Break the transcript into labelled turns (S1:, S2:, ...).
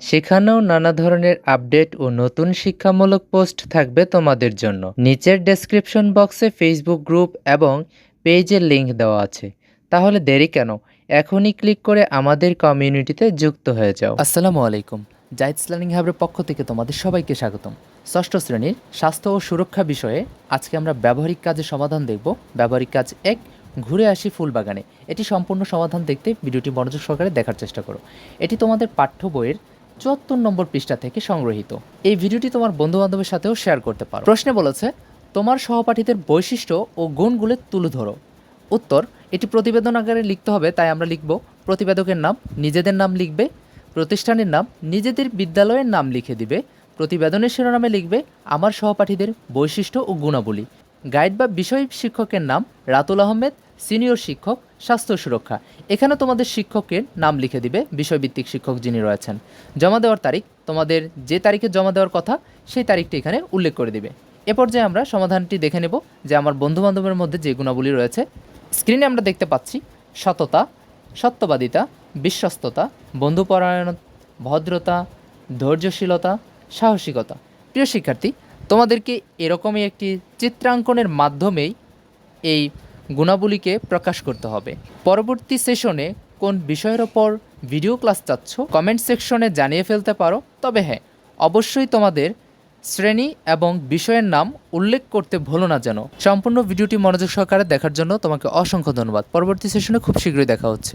S1: সেখানেও নানা ধরনের আপডেট ও নতুন শিক্ষামূলক পোস্ট থাকবে তোমাদের জন্য। নিচের ডেসক্রিপশন বক্সে ফেসবুক গ্রুপ এবং পেজের লিঙ্ক দেওয়া আছে। তাহলে দেরি কেন? এখনই ক্লিক করে আমাদের কমিউনিটিতে যুক্ত হয়ে যাও।
S2: আসসালামু আলাইকুম। জাইদস লার্নিং হাবের পক্ষ থেকে তোমাদের সবাইকে স্বাগতম। ষষ্ঠ শ্রেণির স্বাস্থ্য ও সুরক্ষা বিষয়ে আজকে আমরা ব্যবহারিক কাজের সমাধান দেখব। ব্যবহারিক কাজ এক, ঘুরে আসি ফুলবাগানে। এটি সম্পূর্ণ সমাধান দেখতে ভিডিওটি মনোযোগ সহকারে দেখার চেষ্টা করো। এটি তোমাদের পাঠ্য বইয়ের চুয়াত্তর নম্বর পৃষ্ঠা থেকে সংগ্রহীত। এই ভিডিওটি তোমার বন্ধু বান্ধবের সাথেও শেয়ার করতে পারো। প্রশ্নে বলেছে, তোমার সহপাঠীদের বৈশিষ্ট্য ও গুণগুলো তুলে ধরো। উত্তর, এটি প্রতিবেদন আকারে লিখতে হবে, তাই আমরা লিখব। প্রতিবেদকের নাম নিজেদের নাম লিখবে। প্রতিষ্ঠানের নাম নিজেদের বিদ্যালয়ের নাম লিখে দিবে। প্রতিবেদনের শিরোনামে লিখবে, আমার সহপাঠীদের বৈশিষ্ট্য ও গুণাবলী। গাইড বা বিষয় শিক্ষকের নাম রাতুল আহমেদ, সিনিয়র শিক্ষক স্বাস্থ্য সুরক্ষা। এখানে তোমাদের শিক্ষকের নাম লিখে দিবে, বিষয়ভিত্তিক শিক্ষক যিনি রয়েছেন। জমা দেওয়ার তারিখ, তোমাদের যে তারিখে জমা দেওয়ার কথা, সেই তারিখটি এখানে উল্লেখ করে দিবে। এ পর্যায়ে আমরা সমাধানটি দেখে নেব যে আমার বন্ধু বান্ধবের মধ্যে যে গুণাবলী রয়েছে। স্ক্রিনে আমরা দেখতে পাচ্ছি সততা, সত্যবাদিতা, বিশ্বস্ততা, বন্ধুপরায়ণ, ভদ্রতা, ধৈর্যশীলতা, সাহসিকতা। প্রিয় শিক্ষার্থী, তোমাদেরকে এরকমই একটি চিত্রাঙ্কনের মাধ্যমেই এই গুণাবলীকে প্রকাশ করতে হবে। পরবর্তী সেশনে কোন বিষয়ের ওপর ভিডিও ক্লাস চাচ্ছ, কমেন্ট সেকশনে জানিয়ে ফেলতে পারো। তবে হ্যাঁ অবশ্যই তোমাদের শ্রেণি এবং বিষয়ের নাম উল্লেখ করতে ভুলো না যেন। সম্পূর্ণ ভিডিওটি মনোযোগ সহকারে দেখার জন্য তোমাকে অসংখ্য ধন্যবাদ। পরবর্তী সেশনে খুব শীঘ্রই দেখা হচ্ছে।